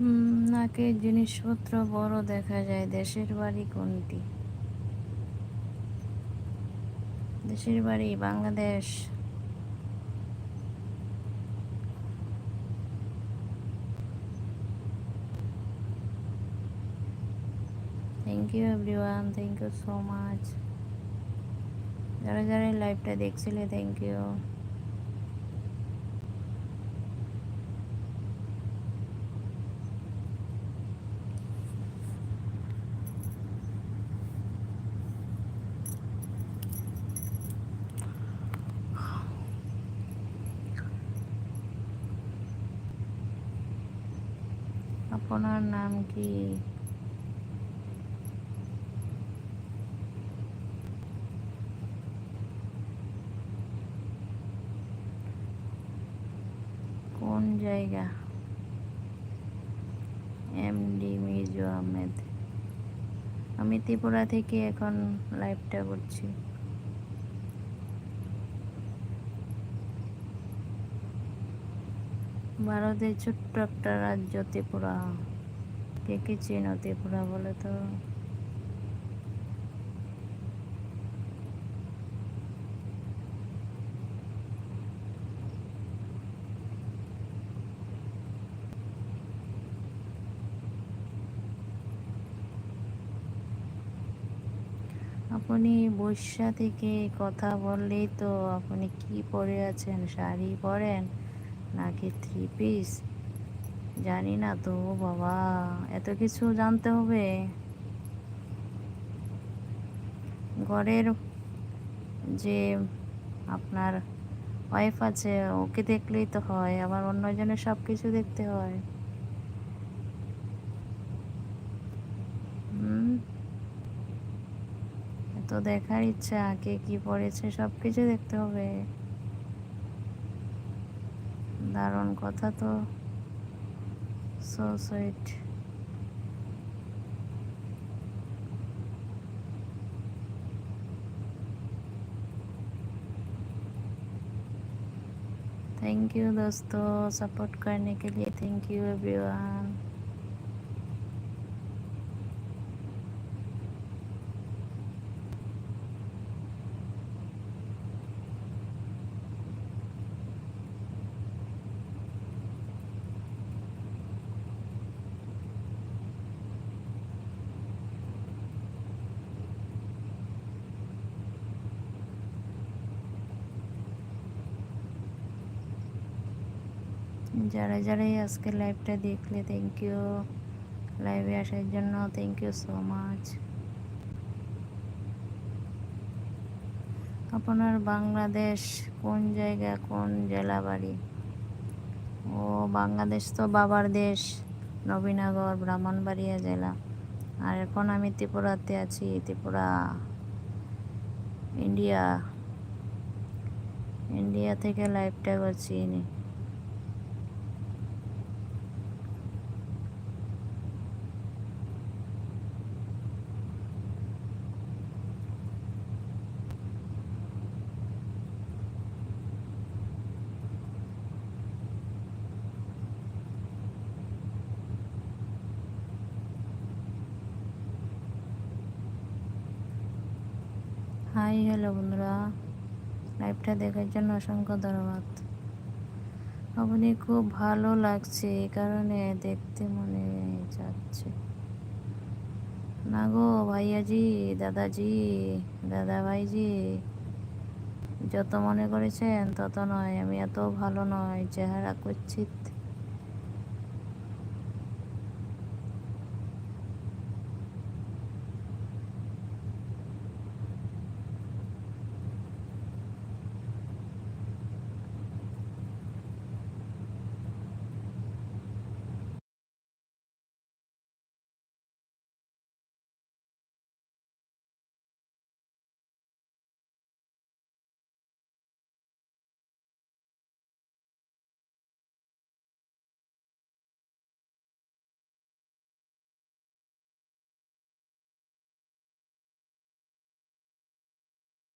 হুম, নাকে জিনিসপত্র বড় দেখা যায় দেশের বাড়ি কোনটি? দেশের বাড়ি Bangladesh. Thank you everyone thank you so much যারা যারা লাইভটা দেখছিলে থ্যাংক ইউ আপনার নাম কি? কোন জায়গা? এমডি মিজু আহমেদ। আমি ত্রিপুরা থেকে এখন লাইভটা করছি। ভারতের ছোট্ট একটা রাজ্য ত্রিপুরা। কে কে চেনো ত্রিপুরা বলে তো? আপনি বৈশা থেকে কথা বললেই তো আপনি কি পরে আছেন? শাড়ি পরেন? নাকি থ্রি পিস জানি না তো বাবা, এত কিছু জানতে হবে। ঘরের যে আপনার ওয়াইফ আছে, ওকে দেখলেই তো হয়, আবার অন্যজনের সব কিছু দেখতে হয়। তো দেখার ইচ্ছা, কে কি পড়েছে সব কিছু দেখতে হবে। দারুণ কথা তো সো সুইট थैंक यू दोस्तों सपोर्ट करने के लिए थैंक यू एवरीवन যারা, যারাই আজকে লাইভটা দেখলে থ্যাংক ইউ লাইভে আসার জন্য থ্যাংক ইউ সো মাচ আপনার বাংলাদেশ কোন জায়গা, কোন জেলা বাড়ি ও, বাংলাদেশ তো বাবার দেশ, নবীনগর, ব্রাহ্মণবাড়িয়া জেলা। আর এখন আমি ত্রিপুরাতে আছি, ত্রিপুরা, ইন্ডিয়া। ইন্ডিয়া থেকে লাইভটা করছি হাই, হ্যালো বন্ধুরা। লাইভটা দেখার জন্য অসংখ্য ধন্যবাদ। আপনি খুব ভালো লাগছে, এই কারণে দেখতে মনে যাচ্ছে। না গো ভাইয়াজি, দাদাজি দাদা ভাইজি যত মনে করেছেন তত নয়, আমি এত ভালো নয়, চেহারা কুচ্ছিত